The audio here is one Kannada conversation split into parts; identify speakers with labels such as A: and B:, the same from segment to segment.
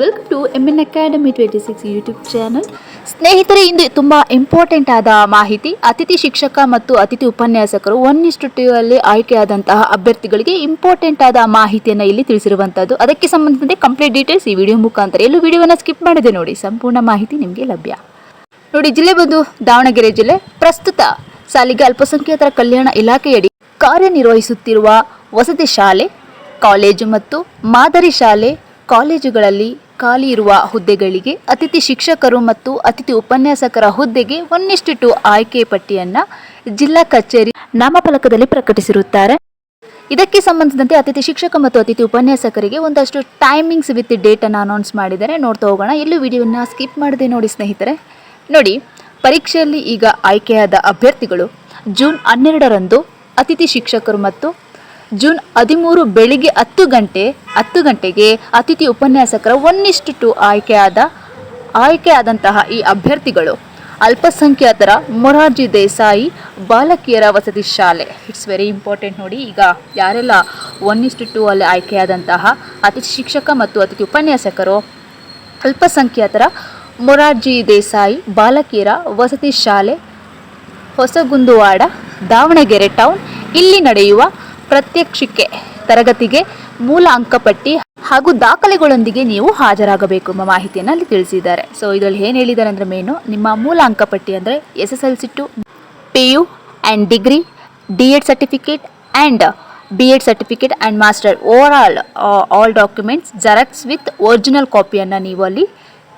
A: Welcome to M N academy twenty six YouTube channel ಸ್ನೇಹಿತರೆ, ಇಂದು ತುಂಬ ಇಂಪಾರ್ಟೆಂಟ್ ಆದ ಮಾಹಿತಿ. ಅತಿಥಿ ಶಿಕ್ಷಕ ಮತ್ತು ಅತಿಥಿ ಉಪನ್ಯಾಸಕರು ಒನ್ ಇಸ್ಟು ಟೂ ಅಲ್ಲಿ ಆಯ್ಕೆಯಾದಂತಹ ಅಭ್ಯರ್ಥಿಗಳಿಗೆ ಇಂಪಾರ್ಟೆಂಟ್ ಆದ ಮಾಹಿತಿಯನ್ನು ಇಲ್ಲಿ ತಿಳಿಸಿರುವಂಥದ್ದು ಅದಕ್ಕೆ ಸಂಬಂಧಿಸಿದಂತೆ ಕಂಪ್ಲೀಟ್ ಡೀಟೇಲ್ಸ್ ಈ ವಿಡಿಯೋ ಮುಖಾಂತರ ಎಲ್ಲೂ ವಿಡಿಯೋವನ್ನು ಸ್ಕಿಪ್ ಮಾಡಿದೆ ನೋಡಿ. ಸಂಪೂರ್ಣ ಮಾಹಿತಿ ನಿಮಗೆ ಲಭ್ಯ. ನೋಡಿ, ಜಿಲ್ಲೆ ಬಂದು ದಾವಣಗೆರೆ ಜಿಲ್ಲೆ. ಪ್ರಸ್ತುತ ಸಾಲಿಗೆ ಅಲ್ಪಸಂಖ್ಯಾತರ ಕಲ್ಯಾಣ ಇಲಾಖೆಯಡಿ ಕಾರ್ಯನಿರ್ವಹಿಸುತ್ತಿರುವ ವಸತಿ ಶಾಲೆ, ಕಾಲೇಜು ಮತ್ತು ಮಾದರಿ ಶಾಲೆ, ಕಾಲೇಜುಗಳಲ್ಲಿ ಖಾಲಿ ಇರುವ ಹುದ್ದೆಗಳಿಗೆ ಅತಿಥಿ ಶಿಕ್ಷಕರು ಮತ್ತು ಅತಿಥಿ ಉಪನ್ಯಾಸಕರ ಹುದ್ದೆಗೆ ಒನ್ನಿಷ್ಟು ಟು ಆಯ್ಕೆ ಪಟ್ಟಿಯನ್ನು ಜಿಲ್ಲಾ ಕಚೇರಿ ನಾಮಫಲಕದಲ್ಲಿ ಪ್ರಕಟಿಸಿರುತ್ತಾರೆ. ಇದಕ್ಕೆ ಸಂಬಂಧಿಸಿದಂತೆ ಅತಿಥಿ ಶಿಕ್ಷಕ ಮತ್ತು ಅತಿಥಿ ಉಪನ್ಯಾಸಕರಿಗೆ ಒಂದಷ್ಟು ಟೈಮಿಂಗ್ಸ್ ವಿತ್ ಡೇಟನ್ನು ಅನೌನ್ಸ್ ಮಾಡಿದ್ದಾರೆ ನೋಡ್ತಾ ಹೋಗೋಣ. ಎಲ್ಲೂ ವಿಡಿಯೋನ ಸ್ಕಿಪ್ ಮಾಡದೆ ನೋಡಿ ಸ್ನೇಹಿತರೆ. ನೋಡಿ, ಪರೀಕ್ಷೆಯಲ್ಲಿ ಈಗ ಆಯ್ಕೆಯಾದ ಅಭ್ಯರ್ಥಿಗಳು ಜೂನ್ ಹನ್ನೆರಡರಂದು ಅತಿಥಿ ಶಿಕ್ಷಕರು ಮತ್ತು ಜೂನ್ ಹದಿಮೂರು ಬೆಳಿಗ್ಗೆ ಹತ್ತು ಗಂಟೆ, ಹತ್ತು ಗಂಟೆಗೆ ಅತಿಥಿ ಉಪನ್ಯಾಸಕರ ಒನ್ನಿಷ್ಟು ಟು ಆಯ್ಕೆಯಾದ ಆಯ್ಕೆಯಾದಂತಹ ಈ ಅಭ್ಯರ್ಥಿಗಳು ಅಲ್ಪಸಂಖ್ಯಾತರ ಮೊರಾರ್ಜಿ ದೇಸಾಯಿ ಬಾಲಕಿಯರ ವಸತಿ ಶಾಲೆ. ಇಟ್ಸ್ ವೆರಿ ಇಂಪಾರ್ಟೆಂಟ್ ನೋಡಿ, ಈಗ ಯಾರೆಲ್ಲ ಒನ್ ಟೂ ಅಲ್ಲಿ ಆಯ್ಕೆಯಾದಂತಹ ಅತಿಥಿ ಶಿಕ್ಷಕ ಮತ್ತು ಅತಿಥಿ ಉಪನ್ಯಾಸಕರು ಅಲ್ಪಸಂಖ್ಯಾತರ ಮೊರಾರ್ಜಿ ದೇಸಾಯಿ ಬಾಲಕಿಯರ ವಸತಿ ಶಾಲೆ ಹೊಸಗುಂದುವಾಡ, ದಾವಣಗೆರೆ ಟೌನ್, ಇಲ್ಲಿ ನಡೆಯುವ ಪ್ರತ್ಯಕ್ಷಿಕೆ ತರಗತಿಗೆ ಮೂಲ ಅಂಕಪಟ್ಟಿ ಹಾಗೂ ದಾಖಲೆಗಳೊಂದಿಗೆ ನೀವು ಹಾಜರಾಗಬೇಕು ಎಂಬ ಮಾಹಿತಿಯನ್ನು ಅಲ್ಲಿ ತಿಳಿಸಿದ್ದಾರೆ. ಸೊ ಇದರಲ್ಲಿ ಏನು ಹೇಳಿದ್ದಾರೆ ಅಂದರೆ ಮೇನು ನಿಮ್ಮ ಮೂಲ ಅಂಕಪಟ್ಟಿ ಅಂದರೆ S S L C two P U and degree D Ed certificate and B Ed certificate and master overall all documents xerox with original ಕಾಪಿಯನ್ನು ನೀವು ಅಲ್ಲಿ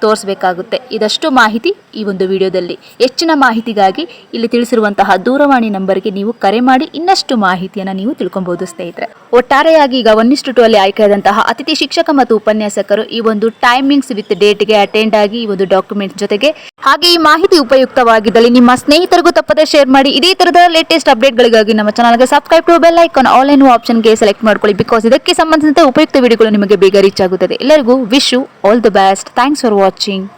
A: ತೋರಿಸಬೇಕಾಗುತ್ತೆ. ಇದಷ್ಟು ಮಾಹಿತಿ ಈ ಒಂದು ವಿಡಿಯೋದಲ್ಲಿ. ಹೆಚ್ಚಿನ ಮಾಹಿತಿಗಾಗಿ ಇಲ್ಲಿ ತಿಳಿಸಿರುವಂತಹ ದೂರವಾಣಿ ನಂಬರ್ಗೆ ನೀವು ಕರೆ ಮಾಡಿ, ಇನ್ನಷ್ಟು ಮಾಹಿತಿಯನ್ನು ನೀವು ತಿಳ್ಕೊಬಹುದು ಸ್ನೇಹಿತರೆ. ಒಟ್ಟಾರೆಯಾಗಿ ಈಗ ಒನ್ನಿಷ್ಟು ಟು ಅಲ್ಲಿ ಆಯ್ಕೆಯಾದಂತಹ ಅತಿಥಿ ಶಿಕ್ಷಕ ಮತ್ತು ಉಪನ್ಯಾಸಕರು ಈ ಒಂದು ಟೈಮಿಂಗ್ಸ್ ವಿತ್ ಡೇಟ್ಗೆ ಅಟೆಂಡ್ ಆಗಿ ಈ ಒಂದು ಡಾಕ್ಯುಮೆಂಟ್ಸ್ ಜೊತೆಗೆ ಹಾಗೆ ಈ ಮಾಹಿತಿ ಉಪಯುಕ್ತವಾಗಿದ್ದಲ್ಲಿ ನಿಮ್ಮ ಸ್ನೇಹಿತರಿಗೂ ತಪ್ಪದೆ ಶೇರ್ ಮಾಡಿ, ಇದೇ ತರದ ಲೇಟೆಸ್ಟ್ ಅಪ್ಡೇಟ್ಗಳಿಗಾಗಿ ನಮ್ಮ ಚಾನಲ್ಗೆ subscribe to bell icon online ಆಪ್ಷನ್ಗೆ select ಮಾಡ್ಕೊಳ್ಳಿ. ಬಿಕಾಸ್ ಇದಕ್ಕೆ ಸಂಬಂಧಿಸಿದಂತೆ ಉಪಯುಕ್ತ ವಿಡಿಯೋಗಳು ನಿಮಗೆ ಬೇಗ ರೀಚ್ ಆಗುತ್ತದೆ. ಎಲ್ಲರಿಗೂ wish you all the best thanks for watching.